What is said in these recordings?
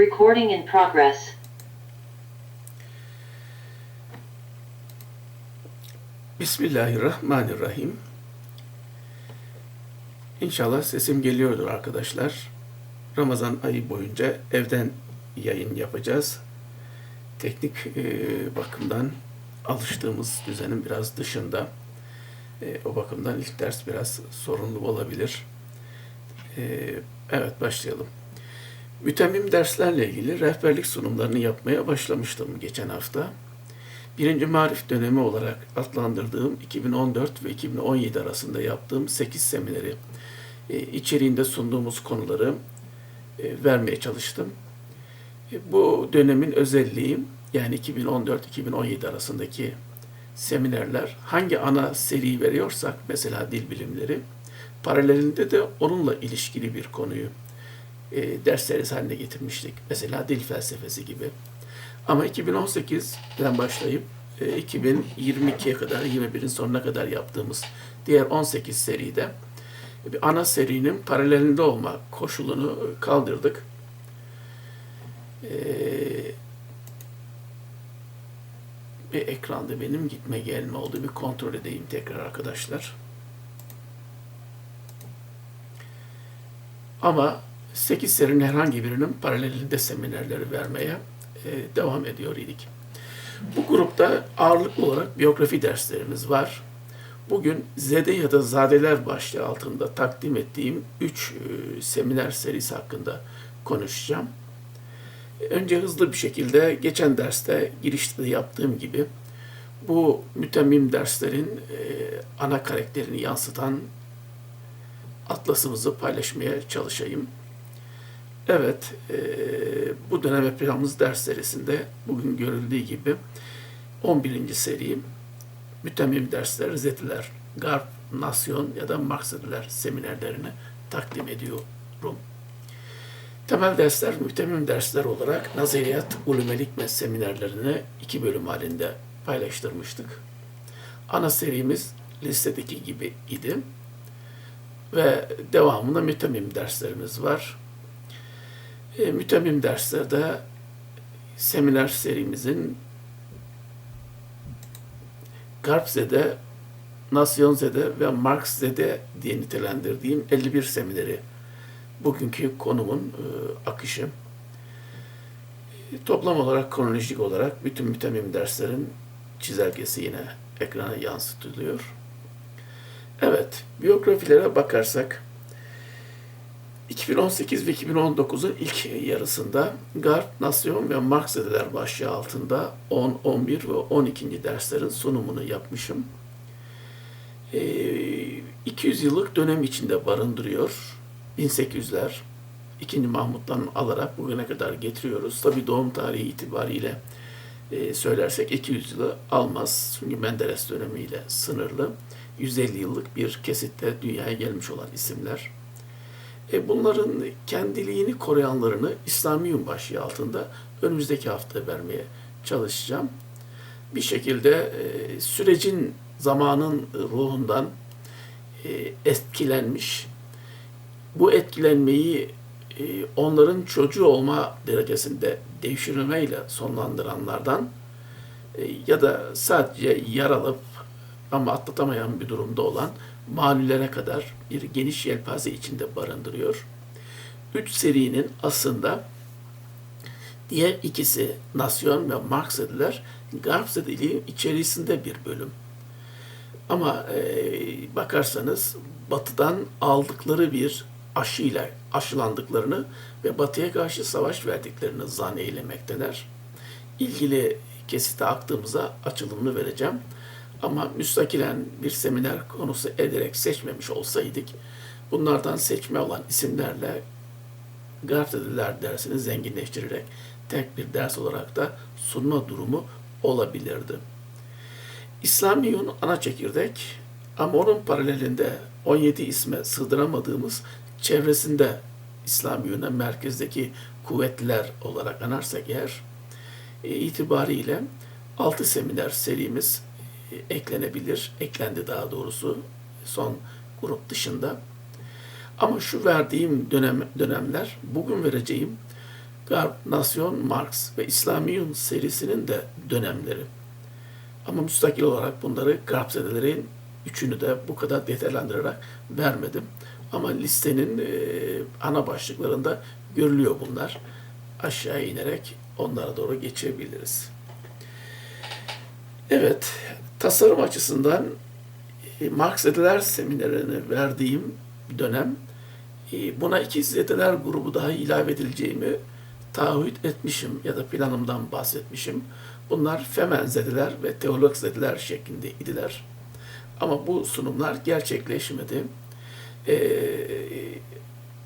Recording in progress. Bismillahirrahmanirrahim. İnşallah sesim geliyordur arkadaşlar. Ramazan ayı boyunca evden yayın yapacağız. Teknik e, bakımdan alıştığımız düzenin biraz dışında. E, o bakımdan ilk ders biraz sorunlu olabilir. E, evet başlayalım. Mütemmim derslerle ilgili rehberlik sunumlarını yapmaya başlamıştım geçen hafta. Birinci marif dönemi olarak adlandırdığım 2014 ve 2017 arasında yaptığım 8 semineri e, içeriğinde sunduğumuz konuları e, vermeye çalıştım. E, bu dönemin özelliği yani 2014-2017 arasındaki seminerler hangi ana seri veriyorsak mesela dil bilimleri paralelinde de onunla ilişkili bir konuyu e, ders serisi haline getirmiştik. Mesela dil felsefesi gibi. Ama 2018'den başlayıp e, 2022'ye kadar, 21'in sonuna kadar yaptığımız diğer 18 seride bir ana serinin paralelinde olma koşulunu kaldırdık. Ee, bir ekranda benim gitme gelme oldu. Bir kontrol edeyim tekrar arkadaşlar. Ama 8 serinin herhangi birinin paralelinde seminerleri vermeye e, devam ediyor idik. Bu grupta ağırlıklı olarak biyografi derslerimiz var. Bugün Zede ya da Zadeler başlığı altında takdim ettiğim 3 e, seminer serisi hakkında konuşacağım. Önce hızlı bir şekilde geçen derste girişte de yaptığım gibi bu mütemmim derslerin e, ana karakterini yansıtan atlasımızı paylaşmaya çalışayım. Evet, e, bu dönem yapacağımız ders serisinde bugün görüldüğü gibi 11. seri mütemmim dersler, zetiler, garp, nasyon ya da maksediler seminerlerini takdim ediyorum. Temel dersler mütemmim dersler olarak nazariyat, ulum ve seminerlerini iki bölüm halinde paylaştırmıştık. Ana serimiz listedeki gibi idi ve devamında mütemmim derslerimiz var. E, mütemmim derslerde seminer serimizin Garpze'de, Nasyonze'de ve Marxze'de diye nitelendirdiğim 51 semineri bugünkü konumun e, akışı. E, toplam olarak kronolojik olarak bütün mütemmim derslerin çizelgesi yine ekrana yansıtılıyor. Evet, biyografilere bakarsak 2018 ve 2019'un ilk yarısında Garp, Nasyon ve Marksideler başlığı altında 10, 11 ve 12. derslerin sunumunu yapmışım. E, 200 yıllık dönem içinde barındırıyor. 1800'ler, 2. Mahmut'tan alarak bugüne kadar getiriyoruz. Tabi doğum tarihi itibariyle e, söylersek 200 yılı almaz. Çünkü Menderes dönemiyle sınırlı. 150 yıllık bir kesitte dünyaya gelmiş olan isimler. E bunların kendiliğini koruyanlarını İslamiyum başlığı altında önümüzdeki hafta vermeye çalışacağım. Bir şekilde e, sürecin, zamanın ruhundan e, etkilenmiş, bu etkilenmeyi e, onların çocuğu olma derecesinde devşirmeyle sonlandıranlardan ya da sadece yaralıp ama atlatamayan bir durumda olan malulere kadar bir geniş yelpaze içinde barındırıyor. Üç serinin aslında diğer ikisi Nasyon ve Marksediler Garpsediliğin içerisinde bir bölüm. Ama e, bakarsanız batıdan aldıkları bir aşıyla aşılandıklarını ve batıya karşı savaş verdiklerini zanneylemekteler. İlgili kesite aktığımıza açılımını vereceğim. Ama müstakilen bir seminer konusu ederek seçmemiş olsaydık, bunlardan seçme olan isimlerle Gartediler dersini zenginleştirerek tek bir ders olarak da sunma durumu olabilirdi. İslamiyun ana çekirdek ama onun paralelinde 17 isme sığdıramadığımız çevresinde İslamiyun'a merkezdeki kuvvetler olarak anarsak eğer e, itibariyle 6 seminer serimiz eklenebilir. Eklendi daha doğrusu son grup dışında. Ama şu verdiğim dönem, dönemler bugün vereceğim Garp, Nasyon, Marx ve İslamiyun serisinin de dönemleri. Ama müstakil olarak bunları Garpzedelerin üçünü de bu kadar detaylandırarak vermedim. Ama listenin e, ana başlıklarında görülüyor bunlar. Aşağı inerek onlara doğru geçebiliriz. Evet, tasarım açısından e, Marksidiler seminerini verdiğim dönem e, buna iki zedeler grubu daha ilave edileceğimi taahhüt etmişim ya da planımdan bahsetmişim. Bunlar femen zedeler ve teolog zedeler şeklinde idiler. Ama bu sunumlar gerçekleşmedi. Ee,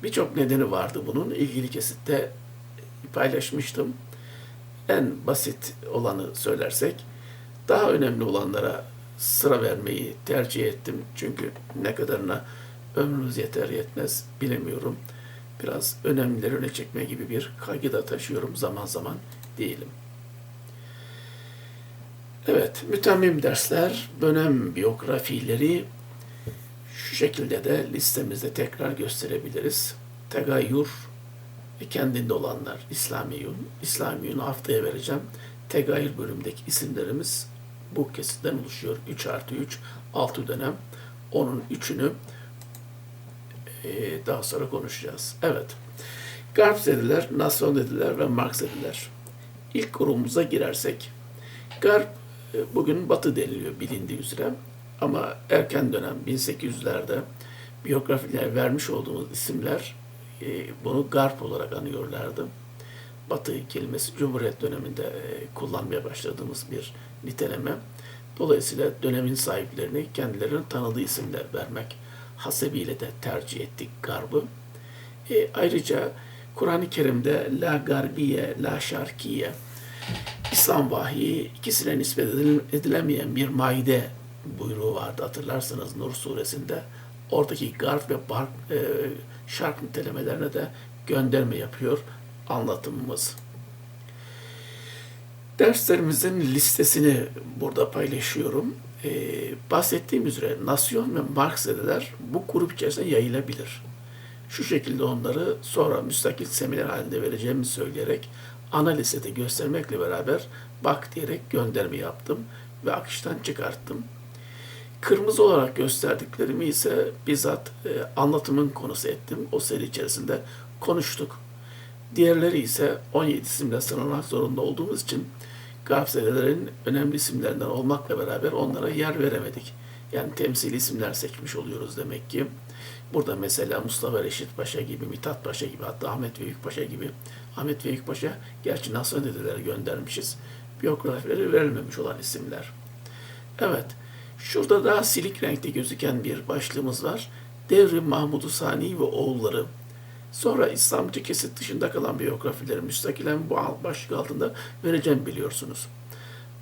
Birçok nedeni vardı bunun. İlgili kesitte paylaşmıştım. En basit olanı söylersek, daha önemli olanlara sıra vermeyi tercih ettim. Çünkü ne kadarına ömrümüz yeter yetmez bilemiyorum. Biraz önemlileri öne çekme gibi bir kaygı da taşıyorum zaman zaman değilim. Evet, mütemmim dersler, dönem biyografileri şu şekilde de listemizde tekrar gösterebiliriz. Tegayyur ve kendinde olanlar İslamiyun. İslamiyun haftaya vereceğim. Tegayyür bölümdeki isimlerimiz bu kesitten oluşuyor. 3 artı 3, 6 dönem. Onun üçünü e, daha sonra konuşacağız. Evet. Garp dediler, Nasyon dediler ve Marx dediler. İlk grubumuza girersek, Garp e, bugün Batı deniliyor bilindiği üzere. Ama erken dönem 1800'lerde biyografiler vermiş olduğumuz isimler e, bunu Garp olarak anıyorlardı. Batı kelimesi Cumhuriyet döneminde e, kullanmaya başladığımız bir niteleme. Dolayısıyla dönemin sahiplerini kendilerinin tanıdığı isimler vermek hasebiyle de tercih ettik Garb'ı. E, ayrıca Kur'an-ı Kerim'de La Garbiye, La Şarkiye, İslam vahiyi ikisine nispet edilemeyen bir maide buyruğu vardı hatırlarsanız Nur suresinde. Oradaki garp ve bark, e, şark nitelemelerine de gönderme yapıyor anlatımımız. Derslerimizin listesini burada paylaşıyorum. Ee, bahsettiğim üzere Nasyon ve Marksideler bu grup içerisinde yayılabilir. Şu şekilde onları sonra müstakil seminer halinde vereceğimi söyleyerek ana listede göstermekle beraber bak diyerek gönderme yaptım ve akıştan çıkarttım. Kırmızı olarak gösterdiklerimi ise bizzat e, anlatımın konusu ettim. O seri içerisinde konuştuk. Diğerleri ise 17 isimle sınırlamak zorunda olduğumuz için gazetelerin önemli isimlerinden olmakla beraber onlara yer veremedik. Yani temsili isimler seçmiş oluyoruz demek ki. Burada mesela Mustafa Reşit Paşa gibi, Mithat Paşa gibi, hatta Ahmet Veyük Paşa gibi. Ahmet Veyük Paşa, gerçi nasıl dediler göndermişiz. Biyografileri verilmemiş olan isimler. Evet, şurada daha silik renkte gözüken bir başlığımız var. Devrim Mahmud Sani ve oğulları Sonra İslamcı kesit dışında kalan biyografileri müstakilen bu başlık altında vereceğim biliyorsunuz.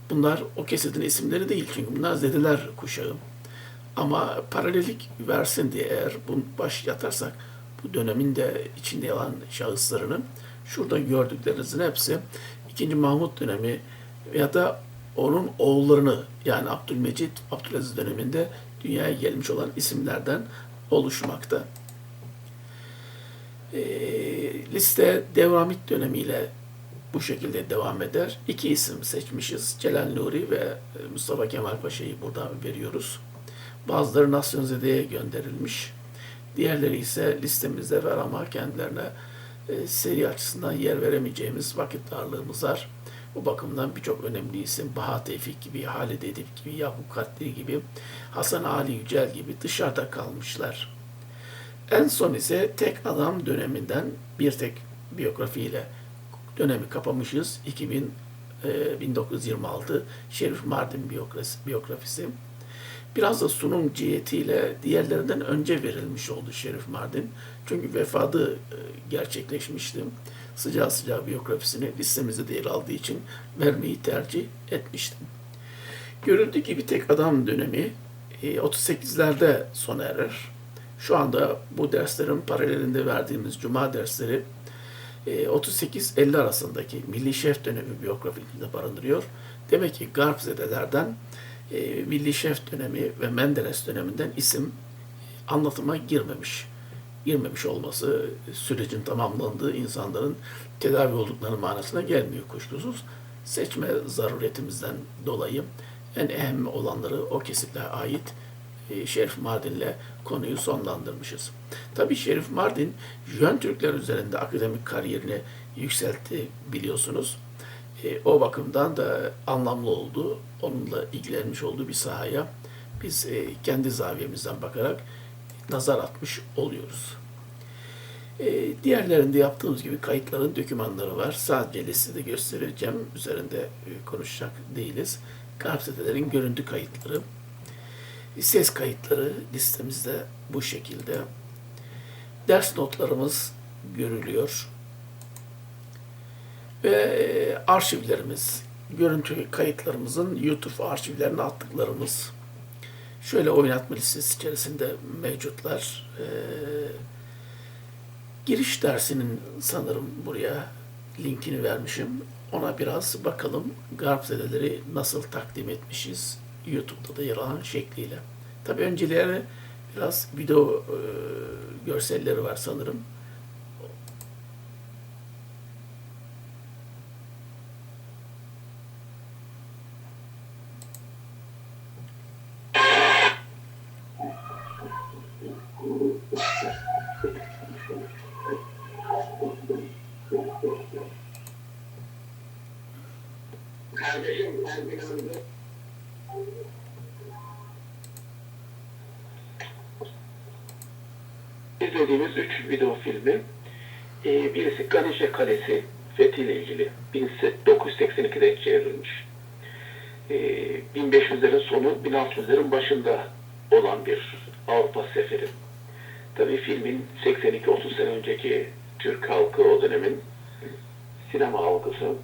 Bunlar o kesitin isimleri değil çünkü bunlar Zediler kuşağı. Ama paralellik versin diye eğer bunu baş yatarsak bu dönemin de içinde olan şahıslarının şurada gördüklerinizin hepsi 2. Mahmut dönemi ya da onun oğullarını yani Abdülmecit, Abdülaziz döneminde dünyaya gelmiş olan isimlerden oluşmakta. E, liste devamit dönemiyle bu şekilde devam eder. İki isim seçmişiz. Celal Nuri ve e, Mustafa Kemal Paşa'yı burada veriyoruz. Bazıları Nasyonzede'ye gönderilmiş. Diğerleri ise listemizde var ama kendilerine e, seri açısından yer veremeyeceğimiz vakit darlığımız var. Bu bakımdan birçok önemli isim Baha Tevfik gibi, Halid Edip gibi, Yakup Katli gibi, Hasan Ali Yücel gibi dışarıda kalmışlar. En son ise tek adam döneminden bir tek biyografiyle dönemi kapamışız. 2000 e, 1926 Şerif Mardin biyografisi. Biraz da sunum cihetiyle diğerlerinden önce verilmiş oldu Şerif Mardin. Çünkü vefadı e, gerçekleşmişti. Sıcağı sıcağı biyografisini listemizde de yer aldığı için vermeyi tercih etmiştim. Görüldüğü gibi tek adam dönemi 38'lerde sona erer. Şu anda bu derslerin paralelinde verdiğimiz cuma dersleri 38-50 e, arasındaki Milli Şef dönemi biyografisinde barındırıyor. Demek ki Garpzedelerden e, Milli Şef dönemi ve Menderes döneminden isim anlatıma girmemiş. girmemiş olması sürecin tamamlandığı insanların tedavi oldukları manasına gelmiyor kuşkusuz. Seçme zaruretimizden dolayı en önemli olanları o kesitlere ait Şerif Mardin'le konuyu sonlandırmışız. Tabii Şerif Mardin Jön Türkler üzerinde akademik kariyerini yükseltti biliyorsunuz. E, o bakımdan da anlamlı oldu. Onunla ilgilenmiş olduğu bir sahaya biz e, kendi zaviyemizden bakarak nazar atmış oluyoruz. E, diğerlerinde yaptığımız gibi kayıtların dokümanları var. Sadece listede göstereceğim. Üzerinde e, konuşacak değiliz. Gazetelerin görüntü kayıtları, ses kayıtları listemizde bu şekilde. Ders notlarımız görülüyor. Ve e, arşivlerimiz, görüntü kayıtlarımızın YouTube arşivlerine attıklarımız şöyle oynatma listesi içerisinde mevcutlar. Ee, giriş dersinin sanırım buraya linkini vermişim. Ona biraz bakalım Garpzedeleri nasıl takdim etmişiz YouTube'da da yer alan şekliyle. Tabi önceleri biraz video e, görselleri var sanırım. İzlediğimiz üç video filmi. Ee, birisi Ganişe Kalesi fethiyle ilgili. 1982'de çevrilmiş. Ee, 1500'lerin sonu 1600'lerin başında olan bir Avrupa seferi. Tabii filmin 82-30 sene önceki Türk halkı o dönemin sinema algısı,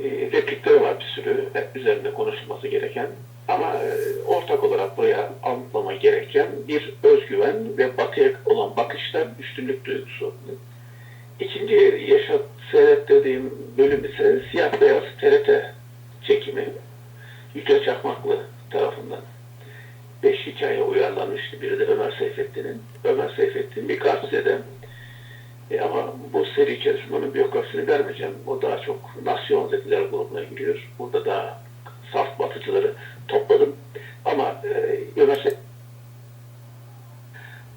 e, replikleri var bir sürü e, üzerinde konuşulması gereken ama e, ortak olarak buraya gereken bir özgüven ve batıya olan bakışta üstünlük duygusu. İkinci yaşat seyrettirdiğim bölüm ise siyah beyaz TRT çekimi Yüce Çakmaklı tarafından. Beş hikaye uyarlanmıştı. Biri de Ömer Seyfettin'in. Ömer Seyfettin bir gazetede e ama bu seri içerisinde onun biyografisini vermeyeceğim. O daha çok Nasyon Zediler grubuna giriyor. Burada daha saf batıcıları topladım. Ama e, Ömer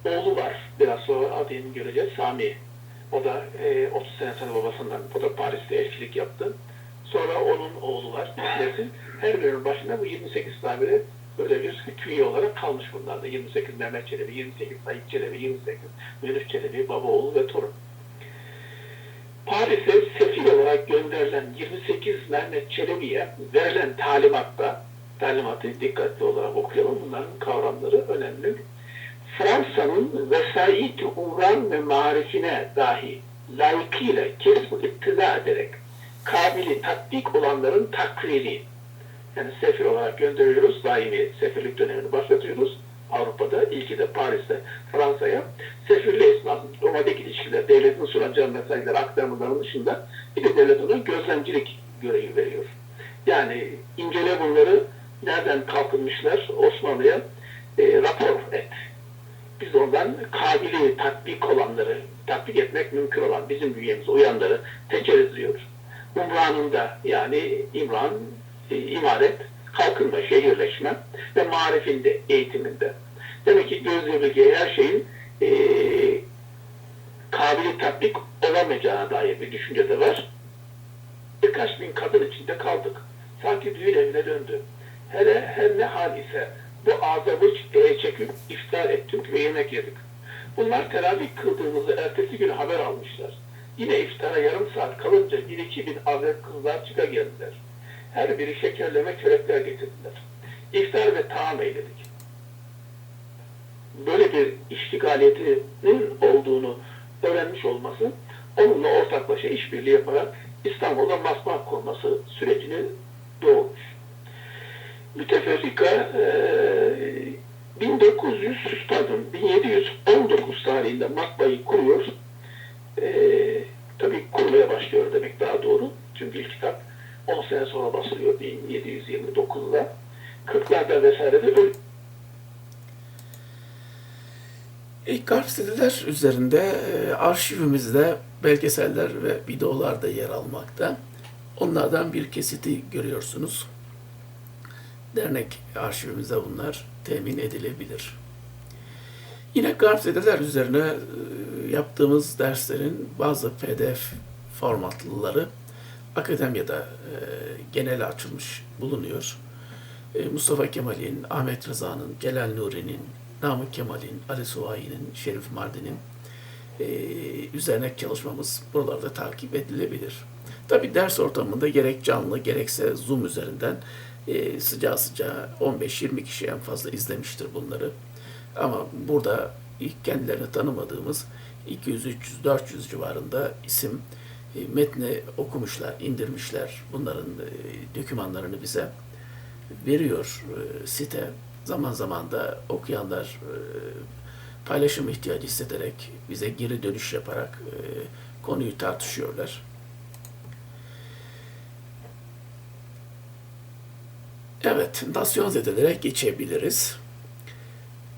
oğlu var. Biraz sonra adını göreceğiz. Sami. O da e, 30 sene sonra babasından, o da Paris'te elçilik yaptı. Sonra onun oğlu var. Nesil. Her birinin başında bu 28 tane böyle bir künye olarak kalmış bunlarda. 28 Mehmet Çelebi, 28 Sayit Çelebi, 28 Yunus Çelebi, baba, oğul ve torun. Paris'e sefil olarak gönderilen 28 Mehmet Çelebi'ye verilen talimatta, talimatı dikkatli olarak okuyalım. Bunların kavramları önemli. Fransa'nın vesait uğran ve marifine dahi layıkıyla kesb iktida ederek kabili tatbik olanların takriri, yani sefir olarak gönderiyoruz, daimi sefirlik dönemini başlatıyoruz. Avrupa'da, ilki de Paris'te, Fransa'ya sefirli esnasında diplomatik ilişkiler, devletin sunacağı mesajları aktarmaların dışında bir de devlet ona gözlemcilik görevi veriyor. Yani incele bunları, nereden kalkınmışlar Osmanlı'ya e, rapor et. Biz ondan kabili tatbik olanları, tatbik etmek mümkün olan bizim bünyemize uyanları teçhizliyor. Umranında yani İmran, e, imaret, kalkınma, şehirleşme ve marifinde, eğitiminde. Demek ki gözleyebileceği her şeyin e, kabili tatbik olamayacağına dair bir düşünce de var. Birkaç bin kadın içinde kaldık. Sanki düğün evine döndü. Hele her ne hal ise bu azabı çiftliğe çekip iftar ettik ve yemek yedik. Bunlar teravih kıldığımızı ertesi gün haber almışlar. Yine iftara yarım saat kalınca bir iki bin adet kızlar çıka geldiler. Her biri şekerleme çörekler getirdiler. İftar ve taam eyledik. Böyle bir iştigaliyetinin olduğunu öğrenmiş olması, onunla ortaklaşa işbirliği yaparak İstanbul'da masmak kurması sürecini doğurmuş. Müteferrika e, 1900 pardon 1719 tarihinde matbaayı kuruyor. E, tabii kurmaya başlıyor demek daha doğru. Çünkü ilk kitap 10 sene sonra basılıyor 1729'da. 40'larda vesairede öyle İlk gazeteler üzerinde e, arşivimizde belgeseller ve videolar da yer almakta. Onlardan bir kesiti görüyorsunuz. Dernek arşivimizde bunlar temin edilebilir. Yine gazeteler üzerine e, yaptığımız derslerin bazı PDF formatlıları akademiyada e, genel açılmış bulunuyor. E, Mustafa Kemal'in, Ahmet Rıza'nın, Celal Nuri'nin, Namık Kemal'in, Ali Suvayi'nin, Şerif Mardin'in üzerine çalışmamız buralarda takip edilebilir. Tabi ders ortamında gerek canlı gerekse Zoom üzerinden e, sıcağı sıcağı 15-20 kişi en fazla izlemiştir bunları. Ama burada ilk kendilerini tanımadığımız 200, 300, 400 civarında isim e, metni okumuşlar, indirmişler. Bunların e, dokümanlarını bize veriyor e, site. Zaman zaman da okuyanlar e, paylaşım ihtiyacı hissederek bize geri dönüş yaparak e, konuyu tartışıyorlar. Evet, nasyon zedelere geçebiliriz.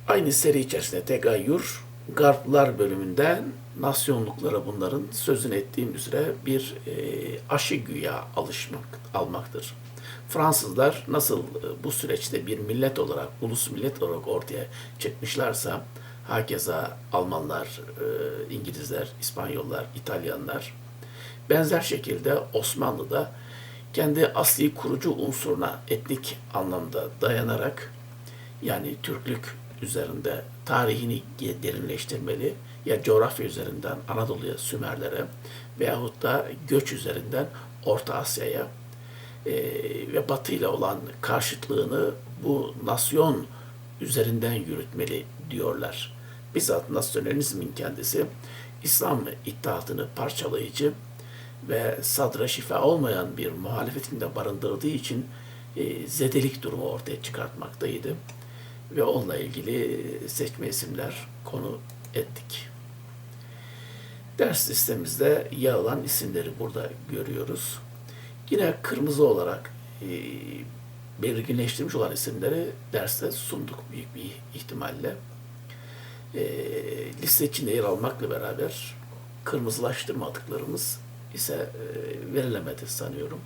Aynı seri içerisinde tegayyür, Garplar bölümünden nasyonluklara bunların sözünü ettiğim üzere bir e, aşı güya alışmak, almaktır. Fransızlar nasıl e, bu süreçte bir millet olarak, ulus millet olarak ortaya çıkmışlarsa, hakeza Almanlar, e, İngilizler, İspanyollar, İtalyanlar, benzer şekilde Osmanlı'da kendi asli kurucu unsuruna etnik anlamda dayanarak yani Türklük üzerinde tarihini derinleştirmeli ya coğrafya üzerinden Anadolu'ya, Sümerlere veyahut da göç üzerinden Orta Asya'ya e, ve Batı ile olan karşıtlığını bu nasyon üzerinden yürütmeli diyorlar. Bizzat nasyonalizmin kendisi İslam iddiatını parçalayıcı ve sadra şifa olmayan bir muhalefetinde barındırdığı için e, zedelik durumu ortaya çıkartmaktaydı. Ve onunla ilgili seçme isimler konu ettik. Ders listemizde yer isimleri burada görüyoruz. Yine kırmızı olarak e, belirginleştirmiş olan isimleri derste sunduk büyük bir ihtimalle. E, liste içinde yer almakla beraber kırmızılaştırmadıklarımız ise e, verilemedi sanıyorum.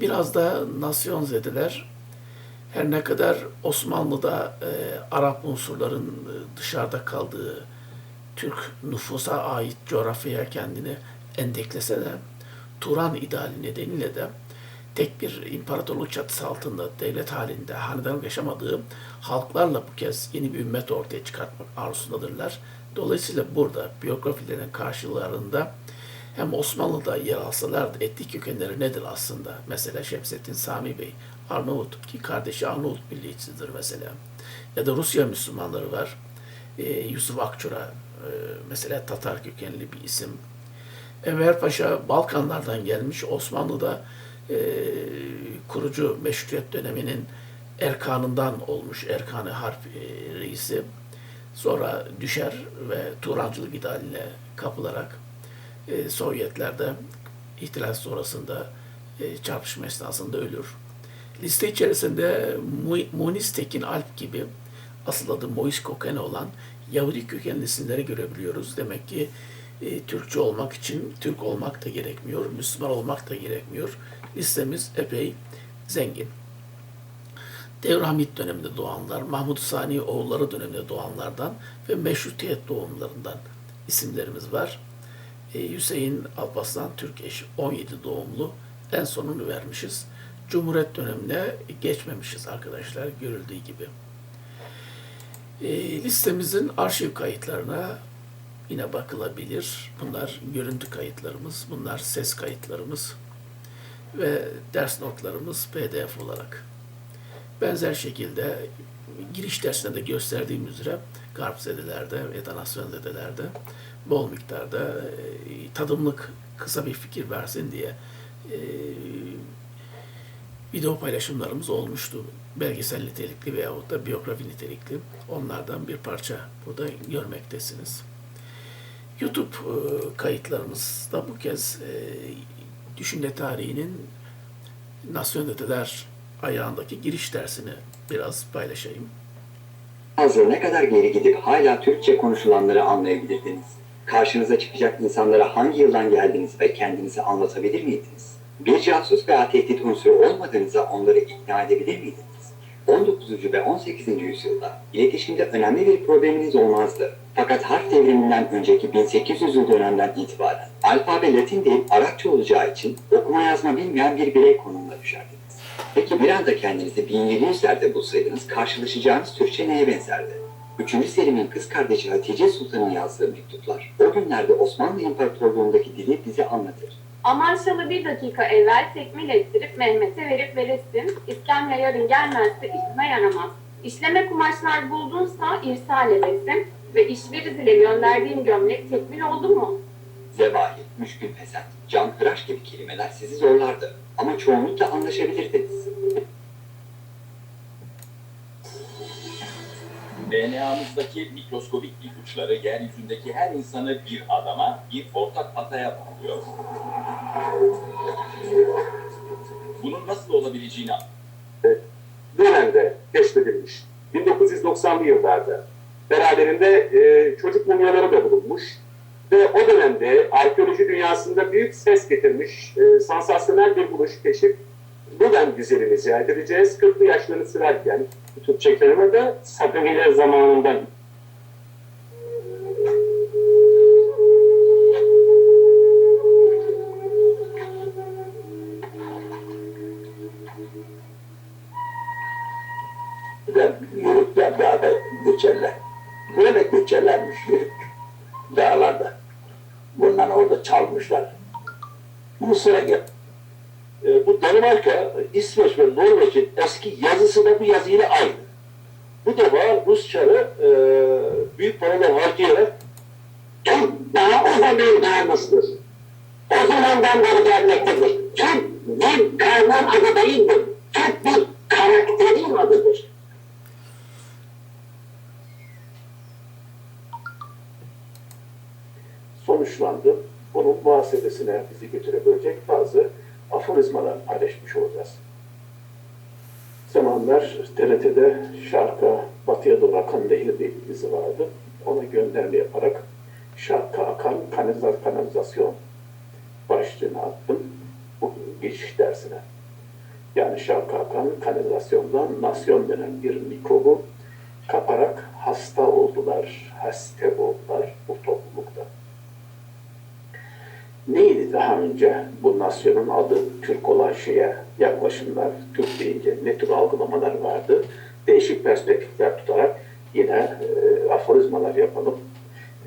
Biraz da nasyon zediler her ne kadar Osmanlı'da e, Arap unsurların e, dışarıda kaldığı Türk nüfusa ait coğrafyaya kendini endeklese de Turan ideali nedeniyle de tek bir imparatorluk çatısı altında devlet halinde hanedan yaşamadığı halklarla bu kez yeni bir ümmet ortaya çıkartmak arzusundadırlar. Dolayısıyla burada biyografilerin karşılarında hem Osmanlı'da yer alsalar da etnik kökenleri nedir aslında? Mesela Şemsettin Sami Bey, Arnavut ki kardeşi Arnavut milliyetçidir mesela. Ya da Rusya Müslümanları var. Ee, Yusuf Akçura e, mesela Tatar kökenli bir isim. Enver Paşa Balkanlardan gelmiş. Osmanlı'da e, kurucu meşrutiyet döneminin erkanından olmuş. Erkanı Harp e, reisi. Sonra düşer ve Turancılık idealine kapılarak e, Sovyetler'de ihtilal sonrasında e, çarpışma esnasında ölür. Liste içerisinde Munis Tekin Alp gibi asıl adı Mois Koken olan Yahudi kökenli isimleri görebiliyoruz. Demek ki e, Türkçe olmak için Türk olmak da gerekmiyor, Müslüman olmak da gerekmiyor. Listemiz epey zengin. Devramit döneminde doğanlar, Mahmud Sani oğulları döneminde doğanlardan ve meşrutiyet doğumlarından isimlerimiz var. E, Hüseyin Alparslan Türkeş 17 doğumlu. En sonunu vermişiz. Cumhuriyet dönemine geçmemişiz arkadaşlar görüldüğü gibi. E, listemizin arşiv kayıtlarına yine bakılabilir. Bunlar görüntü kayıtlarımız, bunlar ses kayıtlarımız ve ders notlarımız PDF olarak. Benzer şekilde giriş dersinde de gösterdiğim üzere garp zedelerde ya da nasyon zedelerde bol miktarda e, tadımlık kısa bir fikir versin diye e, video paylaşımlarımız olmuştu. Belgesel nitelikli veyahut da biyografi nitelikli. Onlardan bir parça burada görmektesiniz. YouTube e, kayıtlarımızda bu kez düşünce tarihinin nasyoneliteler ayağındaki giriş dersini biraz paylaşayım. fazla ne kadar geri gidip hala Türkçe konuşulanları anlayabilirdiniz? Karşınıza çıkacak insanlara hangi yıldan geldiğinizi ve kendinizi anlatabilir miydiniz? Bir casus veya tehdit unsuru olmadığınıza onları ikna edebilir miydiniz? 19. ve 18. yüzyılda iletişimde önemli bir probleminiz olmazdı. Fakat harf devriminden önceki 1800'lü dönemden itibaren alfabe Latin değil Arapça olacağı için okuma yazma bilmeyen bir birey konumuna düşerdiniz. Peki bir anda kendinizi 1700'lerde bulsaydınız karşılaşacağınız Türkçe neye benzerdi? Üçüncü Selim'in kız kardeşi Hatice Sultan'ın yazdığı mektuplar o günlerde Osmanlı İmparatorluğu'ndaki dili bize anlatır. Aman bir dakika evvel tekmil ettirip Mehmet'e verip veresin. İskemle yarın gelmezse işime yaramaz. İşleme kumaşlar buldunsa irsal edesin. Ve işveriz ile gönderdiğim gömlek tekmil oldu mu? Zevahi, müşkül fesat, can hıraş gibi kelimeler sizi zorlardı. Ama çoğunlukla anlaşabilirdiniz. DNA'mızdaki mikroskobik ipuçları yeryüzündeki her insanı bir adama, bir ortak ataya bağlıyor. Bunun nasıl olabileceğini dönemde keşfedilmiş. 1990'lı yıllarda. Beraberinde e, çocuk mumyaları da bulunmuş. Ve o dönemde arkeoloji dünyasında büyük ses getirmiş, e, sansasyonel bir buluş, keşif. Buradan güzelini ziyaret edeceğiz. 40'lı yaşlarını sürerken Türkçe kelime de Sadıviler zamanından yürükler dağda göçerler. Böyle göçerlermiş yürük dağlarda. Bundan orada çalmışlar. Mısır'a gel. İsveç ve Norveç'in eski yazısı da bu yazıyla aynı. Bu defa Rusçalı e, büyük paralar harcayarak Türk daha o zaman dağılmıştır. O zamandan beri gelmektedir. Türk bir karnın adı değildir. Türk bir karakterin adıdır. sonuçlandı. Bunun muhasebesine bizi götürebilecek bazı aforizmalar paylaşmış olacağız. Zamanlar TRT'de şarka Batıya Doğru Akan Nehri diye bir dizi vardı. Ona gönderme yaparak şarka akan kanaliza- kanalizasyon başlığını attım bugün geçiş dersine. Yani şarka akan kanalizasyondan nasyon denen bir mikrobu kaparak hasta oldular, hasta oldular bu Daha önce bu nasyonun adı Türk olan şeye yaklaşımlar, Türk deyince ne tür algılamalar vardı? Değişik perspektifler tutarak yine e, aforizmalar yapalım.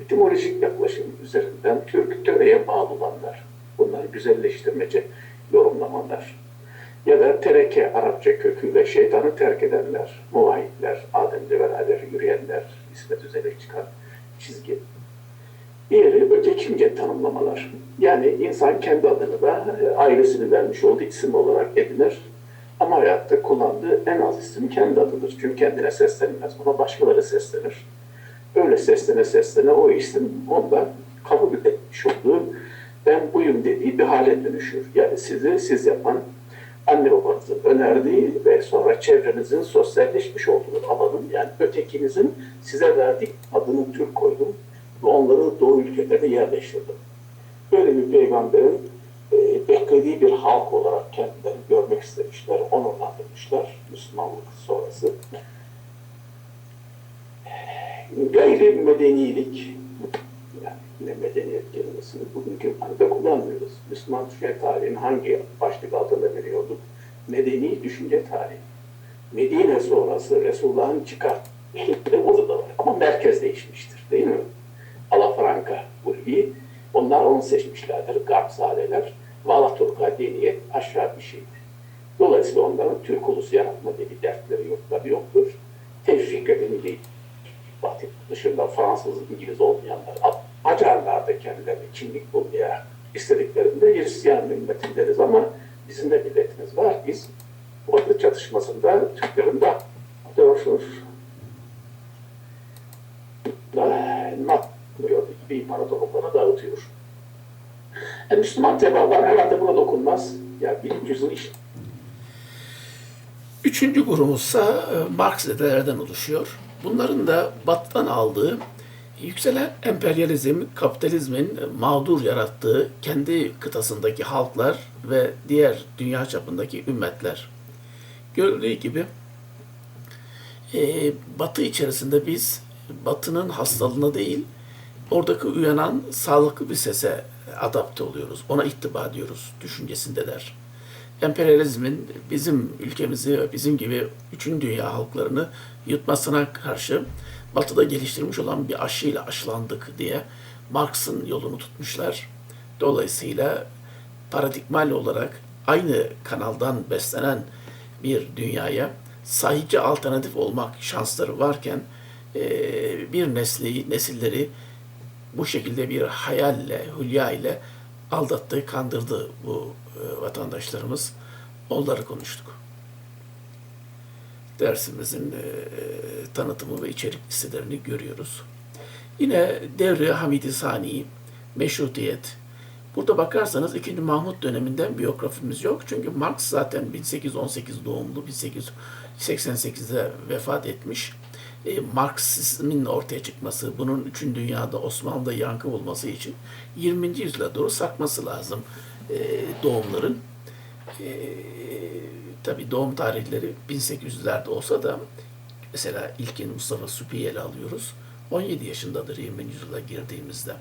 Etimolojik yaklaşım üzerinden Türk töreye bağlı olanlar, bunları güzelleştirmece yorumlamalar. Ya da tereke Arapça köküyle şeytanı terk edenler, muvahitler, Adem'le beraber yürüyenler, İsmet Özel'e çıkan çizgi. Diğeri ötekince tanımlamalar. Yani insan kendi adını da e, ailesinin vermiş olduğu isim olarak edinir. Ama hayatta kullandığı en az isim kendi adıdır. Çünkü kendine seslenmez. Buna başkaları seslenir. Öyle seslene seslene o isim onda kabul etmiş olduğu ben buyum dediği bir hale dönüşür. Yani sizi siz yapan anne babanızın önerdiği ve sonra çevrenizin sosyalleşmiş olduğu alanın yani ötekinizin size verdiği adını Türk koydum ve onları Doğu ülkelere yerleştirdim. Böyle bir peygamberin e, beklediği bir halk olarak kendilerini görmek istemişler, onurlandırmışlar Müslümanlık sonrası. Gayri medenilik, yani ne medeniyet kelimesini bugünkü manada kullanmıyoruz. Müslüman düşünce tarihinin hangi başlık altında veriyorduk? Medeni düşünce tarihi. Medine sonrası Resulullah'ın çıkar. Orada da var ama merkez değişmiştir değil mi? Ulvi. Onlar onu seçmişlerdir. Garpzadeler. Valaturka diniyet aşağı bir şeydir. Dolayısıyla onların Türk ulusu yaratma diye bir dertleri yokları yoktur. Tevfik edildi. Batı dışında Fransız, İngiliz olmayanlar. Acarlar da kendilerine kimlik bulmaya istediklerinde Hristiyan milleti deriz ama bizim de milletimiz var. Biz Batı çatışmasında Türklerin de yapıyor, bir imparatorluklara dağıtıyor. E, Müslüman tebalar herhalde buna dokunmaz. Ya birinci yüzyıl iş. Üçüncü grubumuzsa e, Marksizedelerden oluşuyor. Bunların da Batı'dan aldığı yükselen emperyalizm, kapitalizmin mağdur yarattığı kendi kıtasındaki halklar ve diğer dünya çapındaki ümmetler. Görüldüğü gibi e, Batı içerisinde biz Batı'nın hastalığına değil, oradaki uyanan sağlıklı bir sese adapte oluyoruz. Ona ittiba ediyoruz düşüncesindeler. Emperyalizmin bizim ülkemizi ve bizim gibi üçün dünya halklarını yutmasına karşı Batı'da geliştirmiş olan bir aşıyla aşılandık diye Marx'ın yolunu tutmuşlar. Dolayısıyla paradigmal olarak aynı kanaldan beslenen bir dünyaya sahici alternatif olmak şansları varken bir nesli, nesilleri bu şekilde bir hayalle, hülya ile aldattı, kandırdı bu e, vatandaşlarımız. Onları konuştuk. Dersimizin e, tanıtımı ve içerik listelerini görüyoruz. Yine devri Hamidi Sani, meşrutiyet. Burada bakarsanız 2. Mahmut döneminden biyografimiz yok. Çünkü Marx zaten 1818 doğumlu, 1888'de vefat etmiş. E, Marksizmin ortaya çıkması, bunun 3. dünyada Osmanlı'da yankı bulması için 20. yüzyıla doğru sarkması lazım e, doğumların. E, tabii doğum tarihleri 1800'lerde olsa da mesela ilkin Mustafa Süpi'yi ele alıyoruz. 17 yaşındadır 20. yüzyıla girdiğimizde.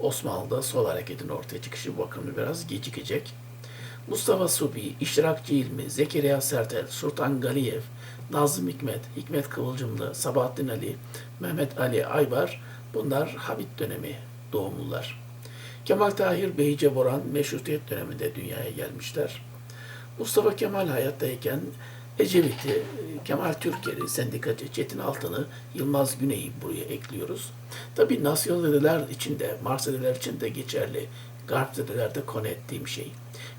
Osmanlı'da sol hareketin ortaya çıkışı bu bakımda biraz gecikecek. Mustafa Supi, İştirakçı İlmi, Zekeriya Sertel, Sultan Galiyev, Nazım Hikmet, Hikmet Kıvılcımlı, Sabahattin Ali, Mehmet Ali Aybar bunlar Habit dönemi doğumlular. Kemal Tahir Beyce Boran meşrutiyet döneminde dünyaya gelmişler. Mustafa Kemal hayattayken Ecevit'i, Kemal Türker'i, sendikacı Çetin Altan'ı, Yılmaz Güney'i buraya ekliyoruz. Tabii nasyonaliler için de, Markseliler için de geçerli, Garpzedeler de konu ettiğim şey.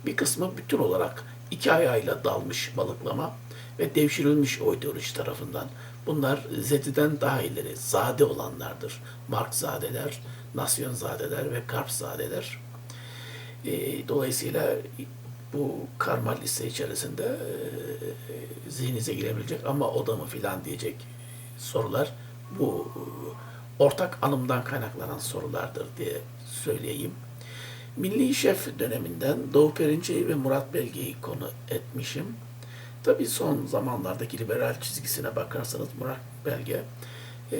Bir kısmı bütün olarak iki ayağıyla dalmış balıklama ve devşirilmiş o ideoloji tarafından. Bunlar Zedi'den daha ileri, zade olanlardır. Markzadeler, Nasyonzadeler ve Karpzadeler. E, dolayısıyla bu karma liste içerisinde e, zihninize girebilecek ama o da mı filan diyecek sorular bu ortak anımdan kaynaklanan sorulardır diye söyleyeyim. Milli Şef döneminden Doğu Perinçe'yi ve Murat Belge'yi konu etmişim. Tabii son zamanlardaki liberal çizgisine bakarsanız Murat Belge e,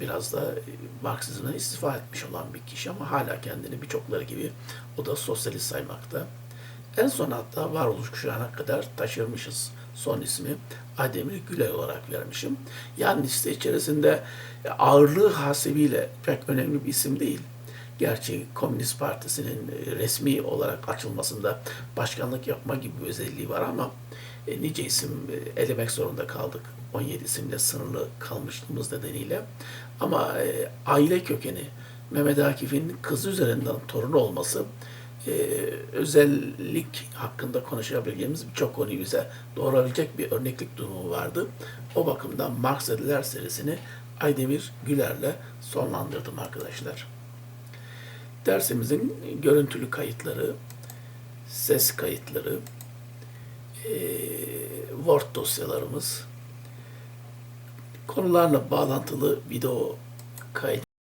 biraz da Marksizm'den istifa etmiş olan bir kişi ama hala kendini birçokları gibi o da sosyalist saymakta. En son hatta varoluş kuşağına kadar taşırmışız. Son ismi Ademir Gülay olarak vermişim. Yani liste içerisinde ağırlığı hasebiyle pek önemli bir isim değil. Gerçi Komünist Partisi'nin resmi olarak açılmasında başkanlık yapma gibi bir özelliği var ama e, nice isim e, elemek zorunda kaldık. 17 isimle sınırlı kalmışlığımız nedeniyle. Ama e, aile kökeni Mehmet Akif'in kızı üzerinden torunu olması e, özellik hakkında konuşabileceğimiz birçok konuyu bize doğurabilecek bir örneklik durumu vardı. O bakımdan Marx Ediler serisini Aydemir Güler'le sonlandırdım arkadaşlar. Dersimizin görüntülü kayıtları, ses kayıtları, e, Word dosyalarımız, konularla bağlantılı video kayıt